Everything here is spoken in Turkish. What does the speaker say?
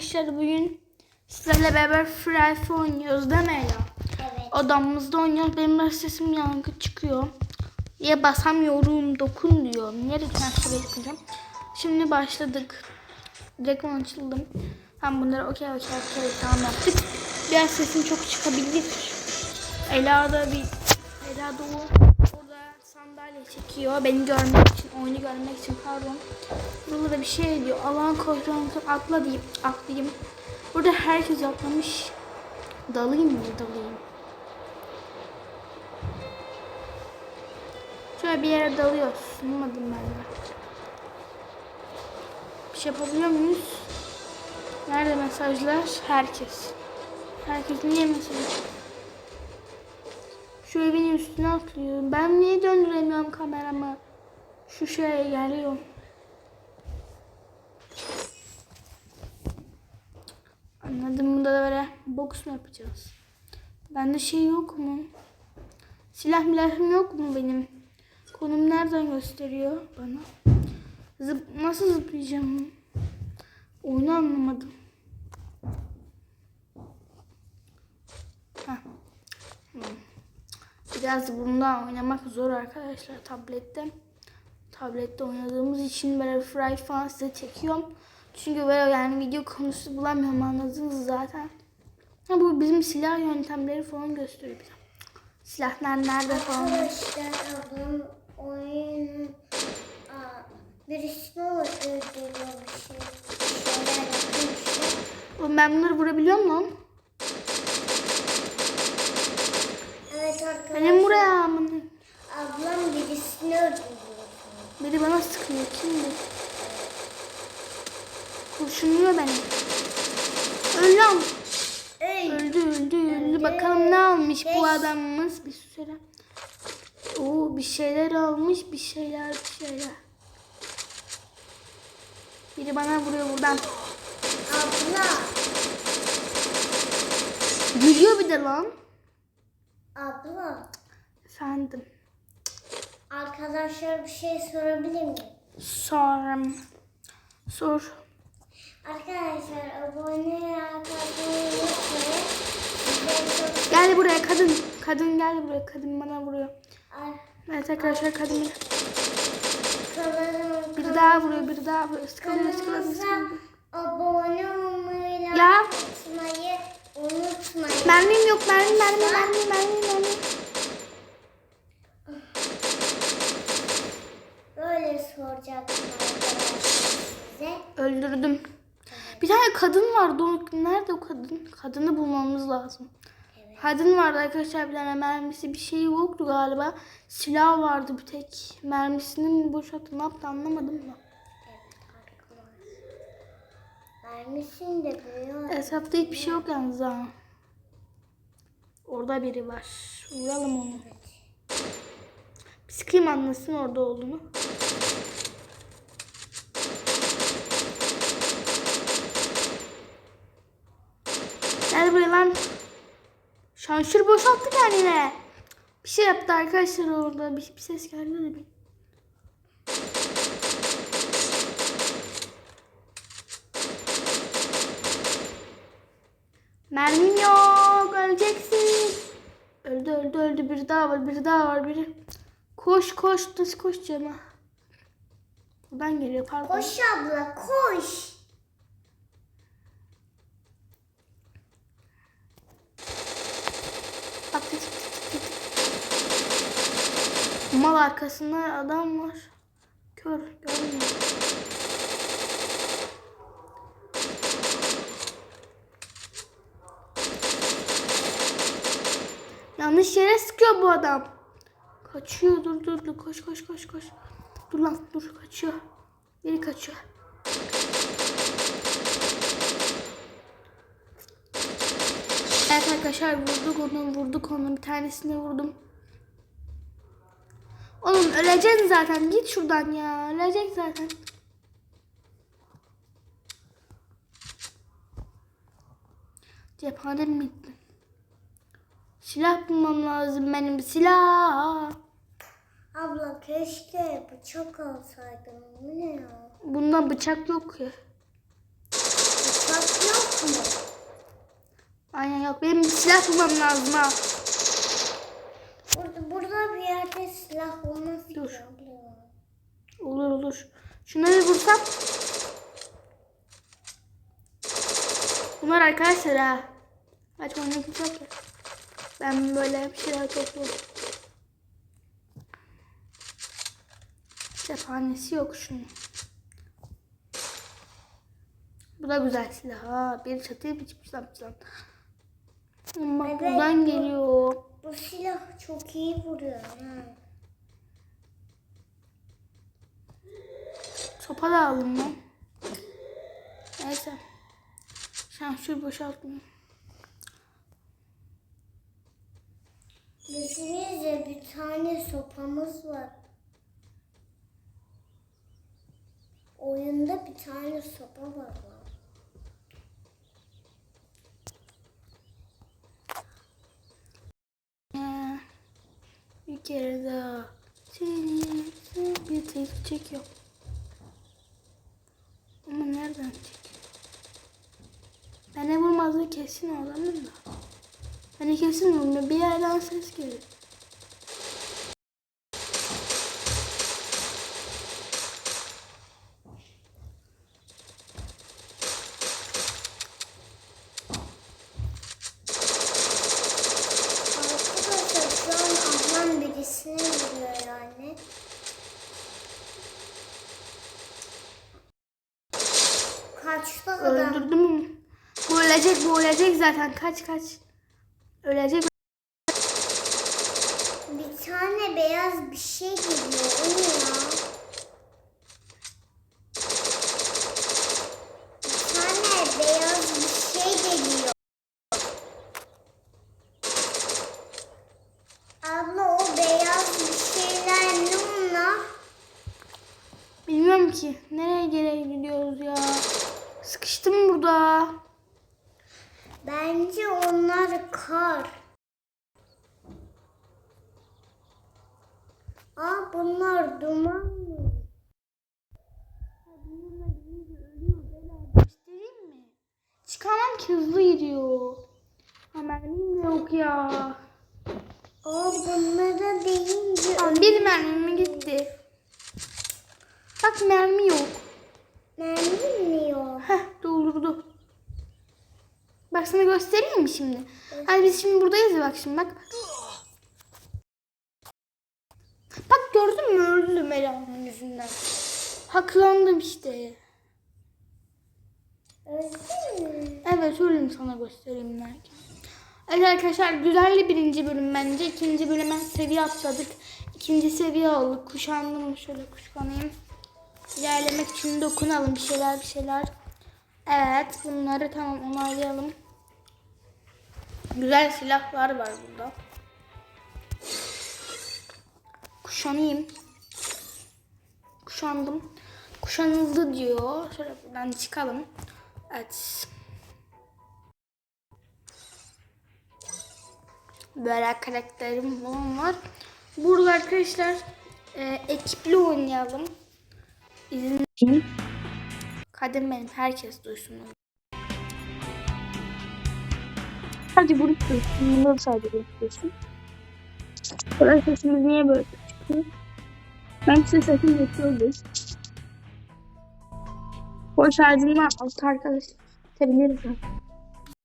Arkadaşlar bugün sizlerle beraber Free Fire oynuyoruz değil mi Ela? Evet. Odamızda oynuyoruz. Benim biraz sesim yankı çıkıyor. Niye basamıyorum dokun diyor. Lütfen şuraya yapacağım. Şimdi başladık. Direkt açıldım. Ben bunları okey okey okey tamam yaptık. Biraz sesim çok çıkabilir. Ela da bir Ela da o sandalye çekiyor. Beni görmek için, oyunu görmek için pardon. Burada da bir şey diyor. Alan kontrolü atla deyip atlayayım. Burada herkes atlamış. Dalayım mı? Dalayım. Şöyle bir yere dalıyoruz. Sunmadım ben de. Bir şey yapabiliyor muyuz? Nerede mesajlar? Herkes. Herkes niye mesaj? Şu evin üstüne atlıyorum. Ben niye döndüremiyorum kameramı? Şu şeye geliyor. Anladım. Bunda da böyle boks mu yapacağız? Bende şey yok mu? Silah milahım yok mu benim? Konum nereden gösteriyor bana? Zıp nasıl zıplayacağım? Oyunu anlamadım. Heh. Hmm. Biraz bunda oynamak zor arkadaşlar tablette. Tablette oynadığımız için böyle Fry falan size çekiyorum. Çünkü böyle yani video konusu bulamıyorum anladınız zaten. Ha, bu bizim silah yöntemleri falan gösteriyor bize. Silahlar nerede falan. Arkadaşlar ablam oyun Aa, birisi öldürüyor bir şey. Ben bunları vurabiliyor muyum? Evet arkadaşlar. Benim buraya amına. Ablam birisini öldürüyor. Biri bana sıkıyor. Kimdi? Kurşunluyor beni. Öl lan. Ey. Öldü öldü öldü. Bakalım ne almış bu adamımız. Bir süre. Oo bir şeyler almış. Bir şeyler bir şeyler. Biri bana vuruyor buradan. Abla. Gülüyor bir de lan. Abla. Efendim. Arkadaşlar bir şey sorabilir miyim? Sorarım. Sor. Arkadaşlar abone arkadaşlar Gel buraya kadın. Kadın gel buraya. Kadın bana vuruyor. Ay, Evet arkadaşlar kadın kanalım- biri daha vuruyor. Biri daha vuruyor. Sıkılıyor sıkılıyor sıkılıyor. abone olmayı, Ya. unutmayın. Mermim yok. Mermi mermi mermi mermi mermi. Böyle soracaktım arkadaşlar size. Öldürdüm. Bir tane kadın vardı. O, nerede o kadın? Kadını bulmamız lazım. Kadın vardı arkadaşlar bir tane mermisi bir şey yoktu galiba. Silah vardı bir tek. Mermisini mi boşalttı ne yaptı anlamadım da. Vermişsin de biliyor. Etrafta hiçbir şey yok yalnız ha. Orada biri var. Vuralım onu. Bir sıkayım anlasın orada olduğunu. Gel lan. Şanşır boşalttı kendine. Bir şey yaptı arkadaşlar orada. Bir, bir ses geldi de bir. Mermim yok. Öleceksin. Öldü öldü öldü. Biri daha var. Biri daha var. Biri. Koş koş. Nasıl koşacağım ha? Buradan geliyor pardon. Koş abla koş. Arkasında adam var. Kör görmüyor. Yanlış yere sıkıyor bu adam. Kaçıyor dur dur dur koş koş koş koş. Dur lan dur kaçıyor. Biri kaçıyor. Evet arkadaşlar vurduk onu vurduk onu bir tanesini vurdum. Oğlum öleceksin zaten git şuradan ya ölecek zaten. Cephanem bitti. Silah bulmam lazım benim silah. Abla keşke bıçak alsaydım. Bu ne ya? Bunda bıçak yok ya. Bıçak yok mı? Aynen yok. Benim silah bulmam lazım ha. Bir yerde silah olmaz ki Dur. Olur olur. Şunları vursam. Bunlar arkadaşlar ha. Aç oyunu ya. Ben böyle bir şeyler topluyorum. Cephanesi yok şunun. Bu da güzel silah ha. Bir çatıya lan. Ama Evet, buradan bu- geliyor. Bu silah çok iyi vuruyor. Ha. Sopa da aldım ben. Neyse. Şansür boşaltmayayım. Bizim de bir tane sopamız var. Oyunda bir tane sopa var. Kere daha seni bir tek çekiyor. Ama nereden çekiyor? Bana vurmazdı kesin o zaman da. Hani kesin vurmuyor. Bir yerden ses geliyor. Arkadaşlar şu an ablam birisine vuruyor yani. Adam? Öldürdüm mü? Bu ölecek, bu ölecek zaten. Kaç kaç. Ölecek. Bir tane beyaz bir şey geliyor. O ne ya? Bir tane beyaz bir şey geliyor. Abla o beyaz bir şeyler ne onlar? Bilmiyorum ki. Nereye geri gidiyoruz ya? Sıkıştım burada. Bence onlar kar. Aa bunlar duman mı? Göstereyim mi? Çıkamam ki hızlı gidiyor. Ha mermim yok ya. Aa bunlara deyince Tamam bir mermim gitti. Bak mermi yok. Mermi mi yok? Heh doldurdu. Bak sana göstereyim mi şimdi? Hani biz şimdi buradayız ya bak şimdi bak. Bak gördün mü öldüm Ela'nın yüzünden. Haklandım işte. Öldü mü? Evet öyleyim sana göstereyim derken. Evet arkadaşlar güzeldi birinci bölüm bence. İkinci bölüme seviye atladık. İkinci seviye olduk. Kuşandım şöyle kuşkanayım. İlerlemek için dokunalım bir şeyler bir şeyler. Evet bunları tamam onaylayalım. Güzel silahlar var burada. Kuşanayım. Kuşandım. Kuşanıldı diyor. Şöyle buradan çıkalım. Evet. Böyle karakterim falan var. Burada arkadaşlar e, ekipli oynayalım. İzin Kadim benim herkes duysun. Hadi grup duysun. Bunları sadece grup duysun. Sonra sesimiz niye böyle çıkıyor? Ben size sesim bekliyorum. Boş harcından altı arkadaş. Sevinirim ben.